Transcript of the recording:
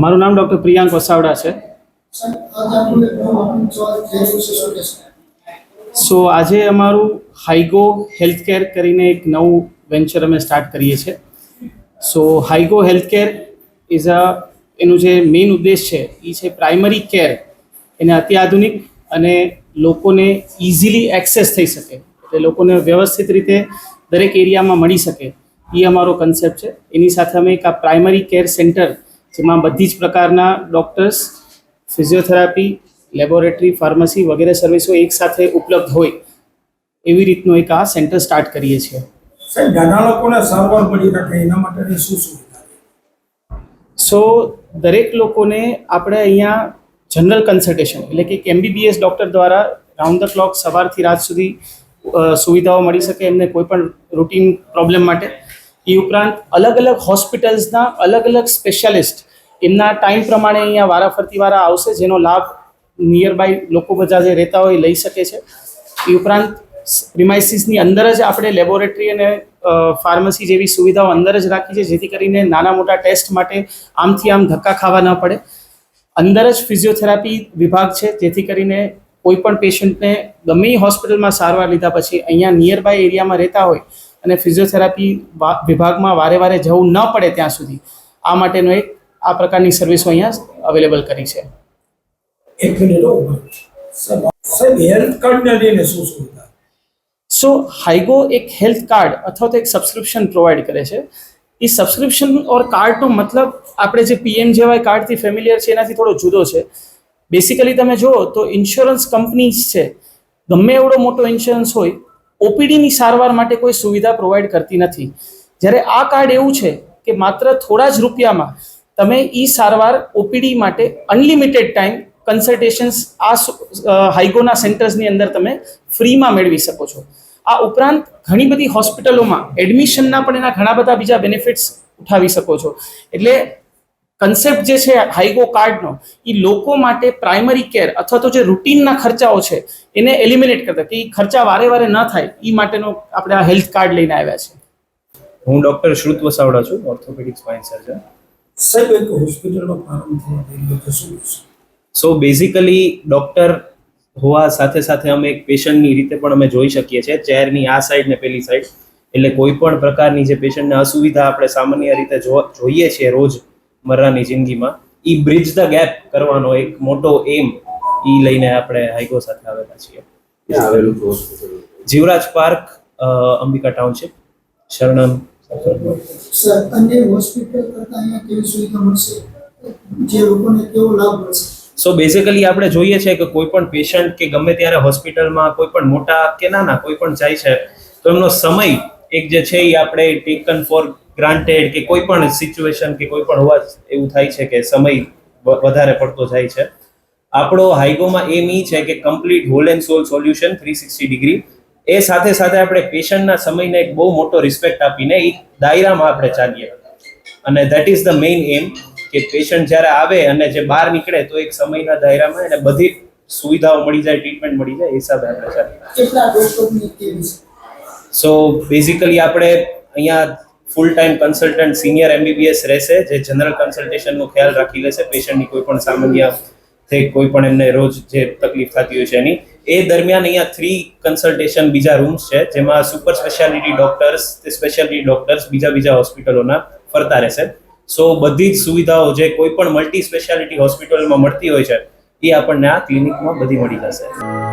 મારું નામ ડૉક્ટર પ્રિયાંક વસાવડા છે. સો આજે અમારું હાઈગો હેલ્થકેર કરીને એક નવું વેન્ચર અમે સ્ટાર્ટ કરીએ છીએ. સો હાઈગો હેલ્થકેર ઇઝ અ એનું જે મેઇન ઉદ્દેશ છે, એ છે પ્રાઇમરી કેર એને અત્યાધુનિક અને લોકોને ઇઝીલી એક્સેસ થઈ શકે. એટલે લોકોને વ્યવસ્થિત રીતે દરેક એરિયામાં મળી શકે. એ અમારો કન્સેપ્ટ છે. એની સાથે અમે એક આ પ્રાઇમરી કેર સેન્ટર જેમાં બધી જ પ્રકારના ડૉક્ટર્સ ફિઝિયોથેરાપી લેબોરેટરી ફાર્મસી વગેરે સર્વિસો એકસાથે ઉપલબ્ધ હોય એવી રીતનું એક આ સેન્ટર સ્ટાર્ટ કરીએ છીએ. સાહેબ નાના લોકોને સારવાર મળી રહે એના માટેની શું સુવિધા સો દરેક લોકોને આપણે અહીંયા જનરલ કન્સલ્ટેશન એટલે કે એમબીબીએસ ડૉક્ટર દ્વારા રાઉન્ડ ધ ક્લોક સવારથી રાત સુધી સુવિધાઓ મળી શકે એમને કોઈ પણ રૂટીન પ્રોબ્લેમ માટે. એ ઉપરાંત અલગ અલગ હોસ્પિટલ્સના અલગ અલગ સ્પેશિયાલિસ્ટ એમના ટાઈમ પ્રમાણે અહીંયા વારાફરતી વારા આવશે, જેનો લાભ નિયર બાય લોકો બધા જે રહેતા હોય લઈ શકે છે. એ ઉપરાંત પ્રિમાઇસીસની અંદર જ આપણે લેબોરેટરી અને ફાર્મસી જેવી સુવિધાઓ અંદર જ રાખી છે, જેથી કરીને નાના મોટા ટેસ્ટ માટે આમથી આમ ધક્કા ખાવા ન પડે. અંદર જ ફિઝિયોથેરાપી વિભાગ છે, જેથી કરીને કોઈ પણ પેશન્ટને ગમે હોસ્પિટલમાં સારવાર લીધા પછી અહીંયા નિયર બાય એરિયામાં રહેતા હોય અને ફિઝિયોથેરાપી વિભાગમાં વારે વારે જવું ન પડે ત્યાં સુધી. આ માટેનો એક આ પ્રકારની સર્વિસો અહીંયા અવેલેબલ કરી છે. એક મિનિટ સો હાઈગો એક હેલ્થ કાર્ડ અથવા તો એક સબસ્ક્રિપ્શન પ્રોવાઈડ કરે છે. એ સબસ્ક્રિપ્શન ઓર કાર્ડનો મતલબ આપણે જે પીએમ જેવાય કાર્ડથી ફેમિલિયર છે એનાથી થોડો જુદો છે. બેસિકલી તમે જુઓ તો ઇન્સ્યોરન્સ કંપનીઝ છે. ગમે એવડો મોટો ઇન્સ્યોરન્સ હોય ઓપીડીની સારવાર માટે કોઈ સુવિધા પ્રોવાઈડ કરતી નથી. જ્યારે આ કાર્ડ એવું છે કે માત્ર થોડા જ રૂપિયામાં તમે એ સારવાર ઓપીડી માટે અનલિમિટેડ ટાઈમ કન્સલ્ટેશન્સ આ હાઇગોના સેન્ટર્સની અંદર તમે ફ્રીમાં મેળવી શકો છો. આ ઉપરાંત ઘણી બધી હોસ્પિટલોમાં એડમિશનના પણ એના ઘણા બધા બીજા બેનિફિટ્સ ઉઠાવી શકો છો. એટલે કન્સેપ્ટ જે છે હાઈગો કાર્ડનો એ લોકો માટે પ્રાઇમરી કેર અથવા તો જે રૂટીનના ખર્ચાઓ છે, એને એલિમિનેટ કરતા કે એ ખર્ચા વારે વારે ન થાય એ માટેનો આપણે આ હેલ્થ કાર્ડ લઈને આવ્યા છે. હું ડોક્ટર શ્રુત વસાવડા છું ઓર્થોપેડિક સ્પાઇન સર્જન સાહેબ એક હોસ્પિટલનો પ્રારંભ થવા જઈ રહ્યો છે શું સો બેઝિકલી ડોક્ટર હોવા સાથે સાથે અમે એક પેશન્ટની રીતે પણ અમે જોઈ શકીએ છીએ. ચેરની આ સાઈડ ને પેલી સાઈડ એટલે કોઈ પણ પ્રકારની જે પેશન્ટને અસુવિધા આપણે સામાન્ય રીતે જોઈએ છીએ રોજ મર્રાની જિંદગીમાં એ બ્રિજ ધ ગેપ કરવાનો એક મોટો એમ એ લઈને આપણે હાઈગો સાથે આવેલા છીએ. આવેલું જીવરાજ પાર્ક અ, અંબિકા ટાઉનશીપ શરણમ. સર અન્ય હોસ્પિટલ કરતા અહીંયા કેવી સુવિધા મળશે? જે લોકોને કેવો લાભ મળશે? સો બેઝિકલી આપણે જોઈએ છે કે કોઈ પણ પેશન્ટ કે ગમે ત્યારે હોસ્પિટલમાં કોઈ પણ મોટા કે નાના કોઈ પણ જાય છે, તો એમનો સમય એક જે છે એ આપણે ટેકન ફોર ગ્રાન્ટેડ કે કોઈ પણ સિચ્યુએશન કે કોઈ પણ હોવા એવું થાય છે કે સમય વધારે પડતો જાય છે. આપણો હાઈગોમાં એમ ઈ છે કે complete whole and sole solution three sixty degree એ સાથે સાથે આપણે પેશન્ટના સમયને એક બહુ મોટો રિસ્પેક્ટ આપીને એ દાયરામાં આપણે ચાલીએ. અને ધેટ ઇઝ ધ મેઇન એમ કે પેશન્ટ જ્યારે આવે અને જે બહાર નીકળે તો એક સમયના દાયરામાં એને બધી સુવિધાઓ મળી જાય ટ્રીટમેન્ટ મળી જાય એ હિસાબે આપણે ચાલીએ. સો બેઝિકલી આપણે અહીંયા full time consultant senior MBBS રહેશે જે જનરલ કન્સલ્ટેશનનો ખ્યાલ રાખી લેશે પેશન્ટની કોઈ પણ સામાન્ય થઈ કોઈ પણ એમને રોજ જે તકલીફ થતી હોય છે એની. એ દરમિયાન અહીંયા થ્રી કન્સલ્ટેશન બીજા રૂમ્સ છે, જેમાં સુપર સ્પેશિયાલિટી ડોક્ટર્સ તે સ્પેશિયાલિટી ડોક્ટર્સ બીજા બીજા હોસ્પિટલોના ફરતા રહેશે. સો બધી જ સુવિધાઓ જે કોઈ પણ મલ્ટી સ્પેશિયાલિટી હોસ્પિટલમાં મળતી હોય છે, એ આપણને આ ક્લિનિકમાં બધી મળી જશે.